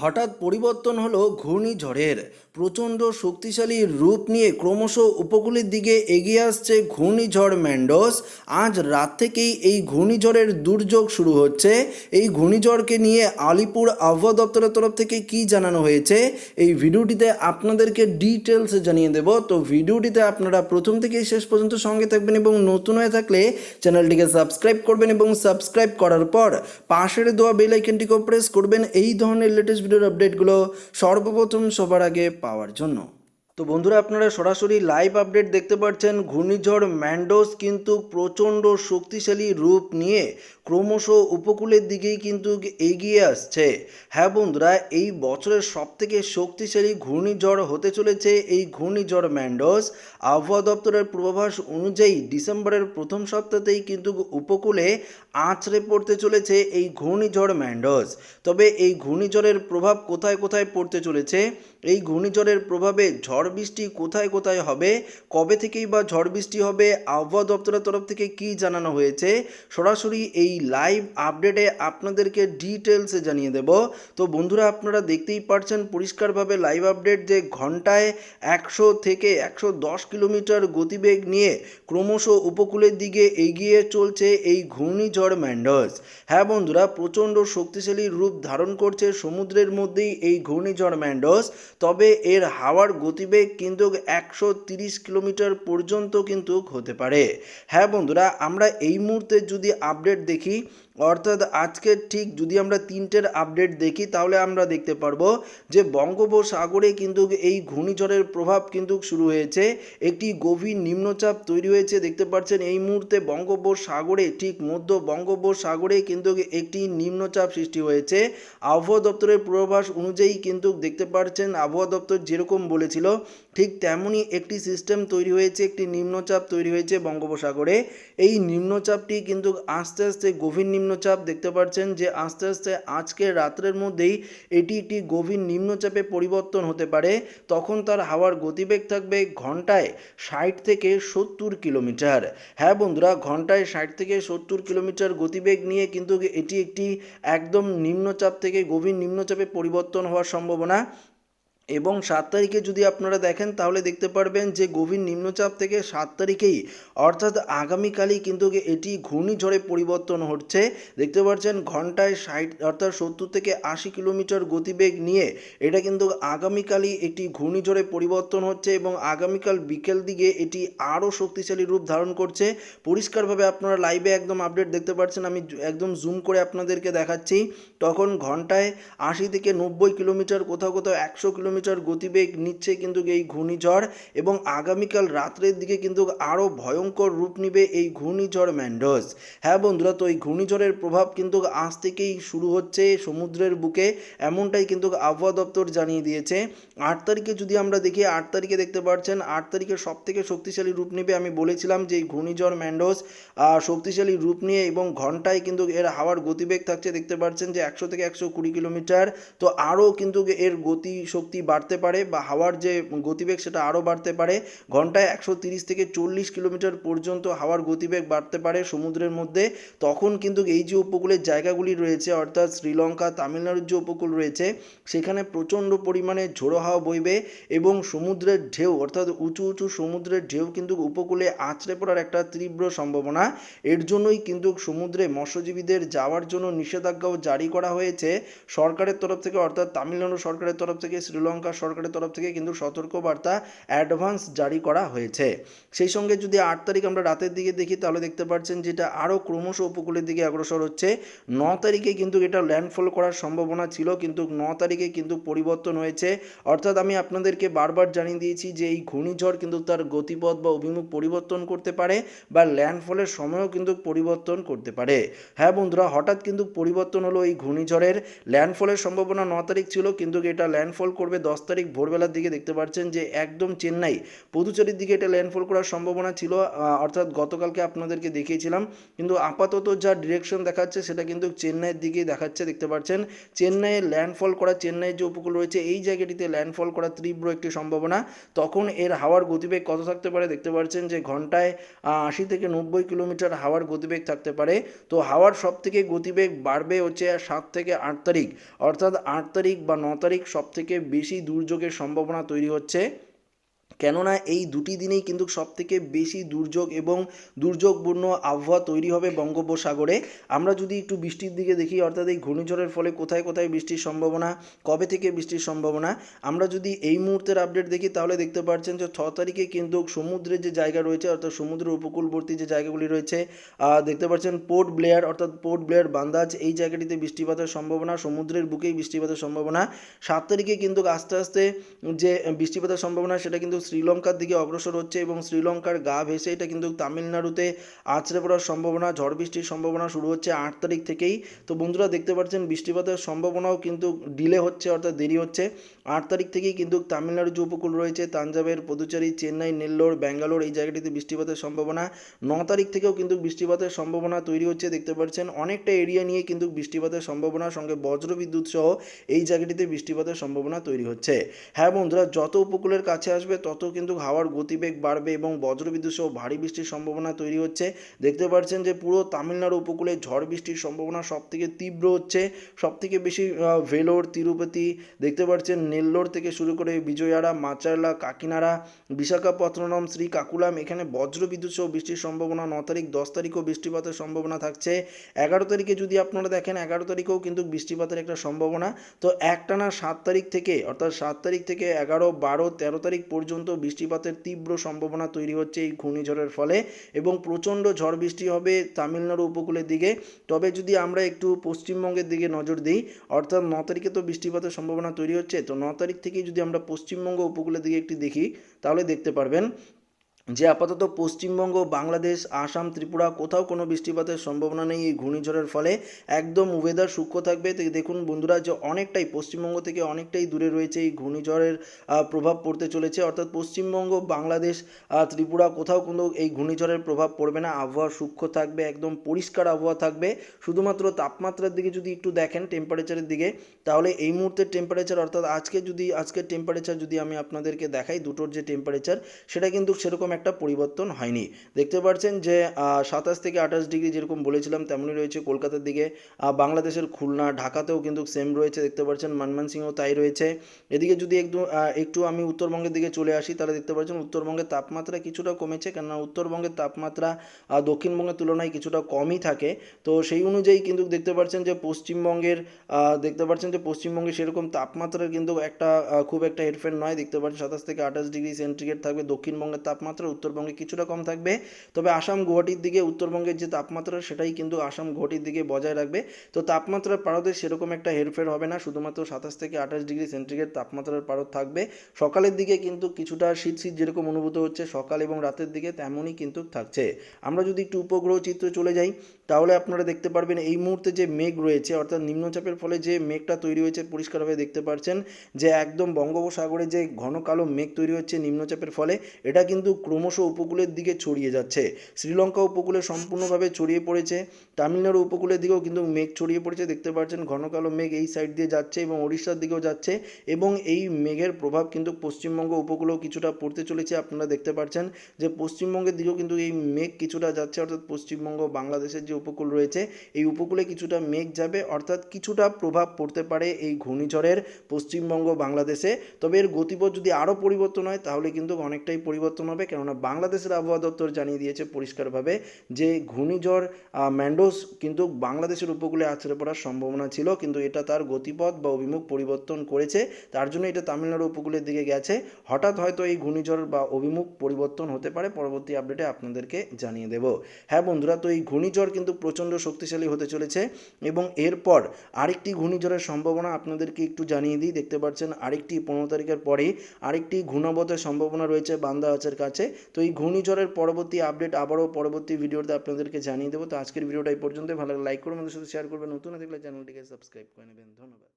হঠাৎ পরিবর্তন হলো ঘূর্ণিঝড়ের। প্রচণ্ড শক্তিশালী রূপ নিয়ে ক্রমশ উপকূলের দিকে এগিয়ে আসছে ঘূর্ণিঝড় ম্যান্ডোস। আজ রাত থেকেই এই ঘূর্ণিঝড়ের দুর্যোগ শুরু হচ্ছে। এই ঘূর্ণিঝড়কে নিয়ে আলিপুর আবহাওয়া দপ্তরের তরফ থেকে কি জানানো হয়েছে, এই ভিডিওটিতে আপনাদেরকে ডিটেলস জানিয়ে দেব। তো ভিডিওটিতে আপনারা প্রথম থেকে শেষ পর্যন্ত সঙ্গে থাকবেন এবং নতুন হয়ে থাকলে চ্যানেলটিকে সাবস্ক্রাইব করবেন এবং সাবস্ক্রাইব করার পর পাশের দেওয়া বেল আইকনটিকেও প্রেস করবেন। এই ধরনের লেটেস্ট ভিডিওর আপডেটগুলো সর্বপ্রথম সবার আগে পাওয়ার জন্য। তো বন্ধুরা, আপনারা সরাসরি লাইভ আপডেট দেখতে পাচ্ছেন, ঘূর্ণিঝড় ম্যান্ডোস কিন্তু প্রচণ্ড শক্তিশালী রূপ নিয়ে ক্রমশ উপকূলের দিকেই কিন্তু এগিয়ে আসছে। হ্যাঁ বন্ধুরা, এই বছরের সবথেকে শক্তিশালী ঘূর্ণিঝড় হতে চলেছে এই ঘূর্ণিঝড় ম্যান্ডোস। আবহাওয়া দপ্তরের পূর্বাভাস অনুযায়ী ডিসেম্বরের প্রথম সপ্তাহতেই কিন্তু উপকূলে আছড়ে পড়তে চলেছে এই ঘূর্ণিঝড় ম্যান্ডোস। তবে এই ঘূর্ণিঝড়ের প্রভাব কোথায় কোথায় পড়তে চলেছে? এই ঘূর্ণিঝড়ের প্রভাবে ঝড় বৃষ্টি কোথায় কোথায় হবে? কবে থেকেই বা ঝড় বৃষ্টি হবে? আবহাওয়া দপ্তরের তরফ থেকে কি জানানো হয়েছে? সরাসরি এই লাইভ আপডেটে আপনাদেরকে ডিটেলসে জানিয়ে দেব। তো বন্ধুরা, আপনারা দেখতেই পারছেন পরিষ্কারভাবে লাইভ আপডেট যে ঘন্টায় একশো থেকে একশো দশ কিলোমিটার গতিবেগ নিয়ে ক্রমশ উপকূলের দিকে এগিয়ে চলছে এই ঘূর্ণিঝড় ম্যান্ডস। হ্যাঁ বন্ধুরা, প্রচণ্ড শক্তিশালী রূপ ধারণ করছে সমুদ্রের মধ্যেই এই ঘূর্ণিঝড় ম্যান্ডস। তবে এর হাওয়ার গতিবেগ কিন্তু একশো কিলোমিটার পর্যন্ত কিন্তু হতে পারে। হ্যাঁ বন্ধুরা, আমরা এই মুহূর্তে যদি আপডেট দেখি aqui. অর্থাৎ আজকে ঠিক যদি আমরা তিনটের আপডেট দেখি, তাহলে আমরা দেখতে পারব যে বঙ্গোপসাগরে কিন্তু এই ঘূর্ণিঝড়ের প্রভাব কিন্তু শুরু হয়েছে। একটি গভীর নিম্নচাপ তৈরি হয়েছে, দেখতে পাচ্ছেন এই মুহূর্তে বঙ্গোপসাগরে, ঠিক মধ্য বঙ্গোপসাগরে কিন্তু একটি নিম্নচাপ সৃষ্টি হয়েছে। আবহাওয়া দপ্তরের পূর্বাভাস অনুযায়ী কিন্তু দেখতে পাচ্ছেন, আবহাওয়া দপ্তর যেরকম বলেছিল, ঠিক তেমনই একটি সিস্টেম তৈরি হয়েছে, একটি নিম্নচাপ তৈরি হয়েছে বঙ্গোপসাগরে। এই নিম্নচাপটি কিন্তু আস্তে আস্তে গভীর নিম্নচাপ দেখতে পাচ্ছেন যে আস্তে আস্তে আজকের রাত্রের মধ্যেই এটি একটি গভীর নিম্নচাপে পরিবর্তন হতে পারে। তখন তার হাওয়ার গতিবেগ থাকবে ঘন্টায় ষাট থেকে সত্তর কিলোমিটার। হ্যাঁ বন্ধুরা, ঘন্টায় ষাট থেকে সত্তর কিলোমিটার গতিবেগ নিয়ে কিন্তু এটি একটি একদম নিম্নচাপ থেকে গভীর নিম্নচাপে পরিবর্তন হওয়ার সম্ভাবনা এবং সাত তারিখে যদি আপনারা দেখেন, তাহলে দেখতে পারবেন যে গভীর নিম্নচাপ থেকে সাত তারিখেই, অর্থাৎ আগামীকালই কিন্তু এটি ঘূর্ণিঝড়ে পরিবর্তন হচ্ছে। দেখতে পাচ্ছেন ঘন্টায় ষাট, অর্থাৎ সত্তর থেকে আশি কিলোমিটার গতিবেগ নিয়ে এটা কিন্তু আগামীকালই একটি ঘূর্ণিঝড়ে পরিবর্তন হচ্ছে এবং আগামীকাল বিকেল দিকে এটি আরও শক্তিশালী রূপ ধারণ করছে। পরিষ্কারভাবে আপনারা লাইভে একদম আপডেট দেখতে পাচ্ছেন আমি একদম জুম করে আপনাদেরকে দেখাচ্ছি। তখন ঘন্টায় আশি থেকে নব্বই কিলোমিটার, কোথাও কোথাও একশো কিলোমিটার কিলোমিটার গতিবেগ নিচ্ছে কিন্তু এই ঘূর্ণিঝড় এবং আগামীকাল রাত্রের দিকে কিন্তু আরও ভয়ঙ্কর রূপ নিবে এই ঘূর্ণিঝড় ম্যান্ডোস হ্যাঁ বন্ধুরা, তো এই ঘূর্ণিঝড়ের প্রভাব কিন্তু আজ থেকেই শুরু হচ্ছে সমুদ্রের বুকে, এমনটাই কিন্তু আবহাওয়া দপ্তর জানিয়ে দিয়েছে। আট তারিখে যদি আমরা দেখি, আট তারিখে দেখতে পাচ্ছেন আট তারিখে সব থেকে শক্তিশালী রূপ নেবে আমি বলেছিলাম যে এই ঘূর্ণিঝড় ম্যান্ডোস শক্তিশালী রূপ নিয়ে এবং ঘন্টায় কিন্তু এর হাওয়ার গতিবেগ থাকছে, দেখতে পাচ্ছেন যে একশো থেকে একশো কুড়ি কিলোমিটার, তো আরও কিন্তু এর গতি শক্তি বাড়তে পারে বা হাওয়ার যে গতিবেগ সেটা আরও বাড়তে পারে। ঘন্টায় একশো থেকে চল্লিশ কিলোমিটার পর্যন্ত হাওয়ার গতিবেগ বাড়তে পারে সমুদ্রের মধ্যে। তখন কিন্তু এই যে উপকূলের জায়গাগুলি রয়েছে, অর্থাৎ শ্রীলঙ্কা, তামিলনাড়ুর যে উপকূল রয়েছে, সেখানে প্রচণ্ড পরিমাণে ঝোড়ো হাওয়া বইবে এবং সমুদ্রের ঢেউ, অর্থাৎ উঁচু উঁচু সমুদ্রের ঢেউ কিন্তু উপকূলে আছড়ে পড়ার একটা তীব্র সম্ভাবনা। এর জন্যই কিন্তু সমুদ্রে মৎস্যজীবীদের যাওয়ার জন্য নিষেধাজ্ঞাও জারি করা হয়েছে। সরকারের তরফ থেকে, অর্থাৎ তামিলনাড়ু সরকারের তরফ থেকে শ্রীলঙ্কা সরকারের তরফ থেকে কিন্তু সতর্কবার্তা অ্যাডভান্স জারি করা হয়েছে। সেই সঙ্গে যদি আট তারিখ আমরা রাতের দিকে দেখি, তাহলে দেখতে পাচ্ছেন যেটা আরও ক্রমশ উপকূলের দিকে অগ্রসর হচ্ছে। ন তারিখে কিন্তু এটা ল্যান্ডফল করার সম্ভাবনা ছিল, কিন্তু ন তারিখে কিন্তু পরিবর্তন হয়েছে। অর্থাৎ আমি আপনাদেরকে বারবার জানিয়ে দিয়েছি যে এই ঘূর্ণিঝড় কিন্তু তার গতিপথ বা অভিমুখ পরিবর্তন করতে পারে বা ল্যান্ডফলের সময়ও কিন্তু পরিবর্তন করতে পারে। হ্যাঁ বন্ধুরা, হঠাৎ কিন্তু পরিবর্তন হলো এই ঘূর্ণিঝড়ের। ল্যান্ডফলের সম্ভাবনা ন তারিখ ছিল, কিন্তু এটা ল্যান্ডফল করবে দশ তারিখ ভোরবেলার দিকে দেখতে পাচ্ছেন যে একদম চেন্নাই পুদুচেরির দিকে এটা ল্যান্ডফল করার সম্ভাবনা ছিল অর্থাৎ গতকালকে আপনাদেরকে দেখিয়েছিলাম। কিন্তু আপাতত যা ডিরেকশন দেখাচ্ছে সেটা কিন্তু চেন্নাইয়ের দিকেই দেখাচ্ছে, দেখতে পাচ্ছেন। চেন্নাইয়ে ল্যান্ডফল করা, চেন্নাইয়ের যে উপকূল রয়েছে, এই জায়গাটিতে ল্যান্ডফল করার তীব্র একটি সম্ভাবনা। তখন এর হাওয়ার গতিবেগ কত থাকতে পারে? দেখতে পাচ্ছেন যে ঘন্টায় আশি থেকে নব্বই কিলোমিটার হাওয়ার গতিবেগ থাকতে পারে। তো হাওয়ার সব থেকে গতিবেগ বাড়বে হচ্ছে সাত থেকে আট তারিখ। অর্থাৎ আট তারিখ বা ন তারিখ সব থেকে বেশি দুর্যোগের সম্ভাবনা তৈরি হচ্ছে কেননা এই দুটি দিনেই কিন্তু সবথেকে বেশি দুর্যোগ এবং দুর্যোগপূর্ণ আবহাওয়া তৈরি হবে বঙ্গোপসাগরে। আমরা যদি একটু বৃষ্টির দিকে দেখি, অর্থাৎ এই ঘূর্ণিঝড়ের ফলে কোথায় কোথায় বৃষ্টির সম্ভাবনা, কবে থেকে বৃষ্টির সম্ভাবনা, আমরা যদি এই মুহূর্তের আপডেট দেখি তাহলে দেখতে পাচ্ছেন যে ছ তারিখে কিন্তু সমুদ্রের যে জায়গা রয়েছে, অর্থাৎ সমুদ্রের উপকূলবর্তী যে জায়গাগুলি রয়েছে দেখতে পাচ্ছেন পোর্ট ব্লেয়ার, অর্থাৎ পোর্ট ব্লেয়ার বান্দাজ, এই জায়গাটিতে বৃষ্টিপাতের সম্ভাবনা, সমুদ্রের বুকেই বৃষ্টিপাতের সম্ভাবনা। সাত তারিখে কিন্তু আস্তে আস্তে যে বৃষ্টিপাতের সম্ভাবনা, সেটা কিন্তু শ্রীলঙ্কার দিকে অগ্রসর হচ্ছে এবং শ্রীলঙ্কার গা ভেসে এটা কিন্তু তামিলনাড়ুতে আছড়ে পড়ার সম্ভাবনা, ঝড় বৃষ্টির সম্ভাবনা শুরু হচ্ছে আট তারিখ থেকেই। তো বন্ধুরা দেখতে পাচ্ছেন বৃষ্টিপাতের সম্ভাবনাও কিন্তু ডিলে হচ্ছে অর্থাৎ দেরি হচ্ছে। আট তারিখ থেকেই কিন্তু তামিলনাড়ু যে উপকূল রয়েছে, তাঞ্জাবের পদুচেরি, চেন্নাই, নেল্লোর, ব্যাঙ্গালোর এই জায়গাটিতে বৃষ্টিপাতের সম্ভাবনা। ন তারিখ থেকেও কিন্তু বৃষ্টিপাতের সম্ভাবনা তৈরি হচ্ছে, দেখতে পাচ্ছেন অনেকটা এরিয়া নিয়ে কিন্তু বৃষ্টিপাতের সম্ভাবনা, সঙ্গে বজ্রবিদ্যুৎ সহ এই জায়গাটিতে বৃষ্টিপাতের সম্ভাবনা তৈরি হচ্ছে। হ্যাঁ বন্ধুরা, যত উপকূলের কাছে আসবে তত কিন্তু হাওয়ার গতিবেগ বাড়বে এবং বজ্রবিদ্যুৎ সহ ভারী বৃষ্টির সম্ভাবনা তৈরি হচ্ছে। দেখতে পাচ্ছেন যে পুরো তামিলনাড়ু উপকূলে ঝড় বৃষ্টির সম্ভাবনা সব থেকে তীব্র হচ্ছে। সব থেকে বেশি ভেলোর, তিরুপতি, দেখতে পাচ্ছেন নেল্লোর থেকে শুরু করে বিজয়ারা মাচারলা কাকিনাড়া, বিশাখাপত্তনম শ্রী কাকুলাম এখানে বজ্রবিদ্যুৎ সহ বৃষ্টির সম্ভাবনা ন তারিখ, দশ তারিখও বৃষ্টিপাতের সম্ভাবনা থাকছে। এগারো তারিখে যদি আপনারা দেখেন, এগারো তারিখেও কিন্তু বৃষ্টিপাতের একটা সম্ভাবনা। তো একটানা সাত তারিখ থেকে, অর্থাৎ সাত তারিখ থেকে এগারো, বারো, তেরো তারিখ পর্যন্ত বৃষ্টিপাতের তীব্র সম্ভাবনা তৈরি হচ্ছে এই ঘূর্ণিঝড়ের ফলে এবং প্রচণ্ড ঝড় বৃষ্টি হবে তামিলনাড়ু উপকূলের দিকে। তবে যদি আমরা একটু পশ্চিমবঙ্গের দিকে নজর দিই, অর্থাৎ ন তারিখে তো বৃষ্টিপাতের সম্ভাবনা তৈরি হচ্ছে, তো ন তারিখ থেকেই যদি আমরা পশ্চিমবঙ্গ উপকূলের দিকে একটি দেখি, তাহলে দেখতে পারবেন যে আপাতত পশ্চিমবঙ্গ, বাংলাদেশ, আসাম, ত্রিপুরা কোথাও কোনো বৃষ্টিপাতের সম্ভাবনা নেই, এই ঘূর্ণিঝড়ের ফলে একদম ওয়েদার সূক্ষ্ম থাকবে। তো দেখুন বন্ধুরা যে অনেকটাই পশ্চিমবঙ্গ থেকে অনেকটাই দূরে রয়েছে এই ঘূর্ণিঝড়ের প্রভাব পড়তে চলেছে। অর্থাৎ পশ্চিমবঙ্গ, বাংলাদেশ ত্রিপুরা কোথাও কোনো এই ঘূর্ণিঝড়ের প্রভাব পড়বে না। আবহাওয়া সূক্ষ্ম থাকবে, একদম পরিষ্কার আবহাওয়া থাকবে। শুধুমাত্র তাপমাত্রার দিকে যদি একটু দেখেন টেম্পারেচারের দিকে, তাহলে এই মুহূর্তের টেম্পারেচার অর্থাৎ আজকে যদি, আজকের টেম্পারেচার যদি আমি আপনাদেরকে দেখাই, দুটোর যে টেম্পারেচার সেটা কিন্তু সেরকম একটা পরিবর্তন হয়নি। দেখতে পাচ্ছেন যে সাতাশ থেকে আঠাশ ডিগ্রি যেরকম বলেছিলাম তেমনই রয়েছে কলকাতার দিকে। বাংলাদেশের খুলনা, ঢাকাতেও কিন্তু সেম রয়েছে। দেখতে পাচ্ছেন মনমোহন সিংও তাই রয়েছে। এদিকে যদি একটু একটু আমি উত্তরবঙ্গের দিকে চলে আসি, তাহলে দেখতে পাচ্ছেন উত্তরবঙ্গের তাপমাত্রা কিছুটা কমেছে। কেননা উত্তরবঙ্গের তাপমাত্রা দক্ষিণবঙ্গের তুলনায় কিছুটা কমই থাকে। তো সেই অনুযায়ী কিন্তু দেখতে পাচ্ছেন যে, পশ্চিমবঙ্গের দেখতে পাচ্ছেন যে, পশ্চিমবঙ্গে সেরকম তাপমাত্রার কিন্তু একটা খুব একটা হেরফের নয়। দেখতে পাচ্ছেন সাতাশ থেকে আঠাশ ডিগ্রি সেন্টিগ্রেড থাকবে দক্ষিণবঙ্গের তাপমাত্রা। উত্তরবঙ্গে কিছুটা কম থাকবে। তবে আসাম গুয়াহাটির দিকে উত্তরবঙ্গের যে তাপমাত্রা, সেটাই কিন্তু আসাম গুয়াহাটির দিকে বজায় রাখবে। তো তাপমাত্রার পারদে সেরকম একটা হেরফের হবে না। শুধুমাত্র সাতাশ থেকে আঠাশ ডিগ্রি সেন্টিগ্রেড তাপমাত্রার পারদ থাকবে। সকালের দিকে কিন্তু কিছুটা শীত শীত যেরকম অনুভূত হচ্ছে, সকাল এবং রাতের দিকে তেমনই কিন্তু থাকছে। আমরা যদি একটু উপগ্রহ চিত্র চলে যাই তাহলে আপনারা দেখতে পারবেন এই মুহূর্তে যে মেঘ রয়েছে, অর্থাৎ নিম্নচাপের ফলে যে মেঘটা তৈরি হয়েছে পরিষ্কারভাবে দেখতে পাচ্ছেন যে একদম বঙ্গোপসাগরে যে ঘন কালো মেঘ তৈরি হচ্ছে নিম্নচাপের ফলে, এটা কিন্তু ক্রমশ উপকূলের দিকে ছড়িয়ে যাচ্ছে। শ্রীলঙ্কা উপকূলে সম্পূর্ণভাবে ছড়িয়ে পড়েছে, তামিলনাড়ু উপকূলের দিকেও কিন্তু মেঘ ছড়িয়ে পড়েছে, দেখতে পাচ্ছেন ঘন কালো মেঘ এই সাইড দিয়ে যাচ্ছে এবং ওড়িশার দিকেও যাচ্ছে এবং এই মেঘের প্রভাব কিন্তু পশ্চিমবঙ্গ উপকূলেও কিছুটা পড়তে চলেছে, আপনারা দেখতে পাচ্ছেন যে পশ্চিমবঙ্গের দিকেও কিন্তু এই মেঘ কিছুটা যাচ্ছে, অর্থাৎ পশ্চিমবঙ্গ, বাংলাদেশের যে উপকূল রয়েছে। এই উপকূলে কিছুটা মেঘ যাবে, অর্থাৎ কিছুটা প্রভাব পড়তে পারে এই ঘূর্ণিঝড়ের পশ্চিমবঙ্গ বাংলাদেশে। তবে এর গতিপথ যদি আরও পরিবর্তন হয়, তাহলে কিন্তু অনেকটাই পরিবর্তন হবে। কেননা বাংলাদেশের আবহাওয়া দপ্তর জানিয়ে দিয়েছে পরিষ্কারভাবে যে ঘূর্ণিঝড় ম্যান্ডোস কিন্তু বাংলাদেশের উপকূলে আছড়ে পড়ার সম্ভাবনা ছিল, কিন্তু এটা তার গতিপথ বা অভিমুখ পরিবর্তন করেছে। তার জন্য এটা তামিলনাড়ু উপকূলের দিকে গেছে। হঠাৎ হয়তো এই ঘূর্ণিঝড় বা অভিমুখ পরিবর্তন হতে পারে। পরবর্তী আপডেটে আপনাদেরকে জানিয়ে দেব। হ্যাঁ বন্ধুরা, তো এই ঘূর্ণিঝড় কিন্তু প্রচণ্ড শক্তিশালী হতে চলেছে এবং এরপর আরেকটি ঘূর্ণিঝড়ের সম্ভাবনা আপনাদেরকে একটু জানিয়ে দিই। দেখতে পাচ্ছেন আরেকটি পনেরো তারিখের পরেই আরেকটি ঘূর্ণাবতের সম্ভাবনা রয়েছে বান্দা আচের কাছে। তো এই ঘূর্ণিঝড়ের পরবর্তী আপডেট আবারও পরবর্তী ভিডিওতে আপনাদেরকে জানিয়ে দেবো। তো আজকের ভিডিওটা এই পর্যন্ত ভালো লাগে লাইক করবেন, আমাদের সাথে শেয়ার করবেন। নতুন দেখলে চ্যানেলটিকে সাবস্ক্রাইব করে নেবেন। ধন্যবাদ।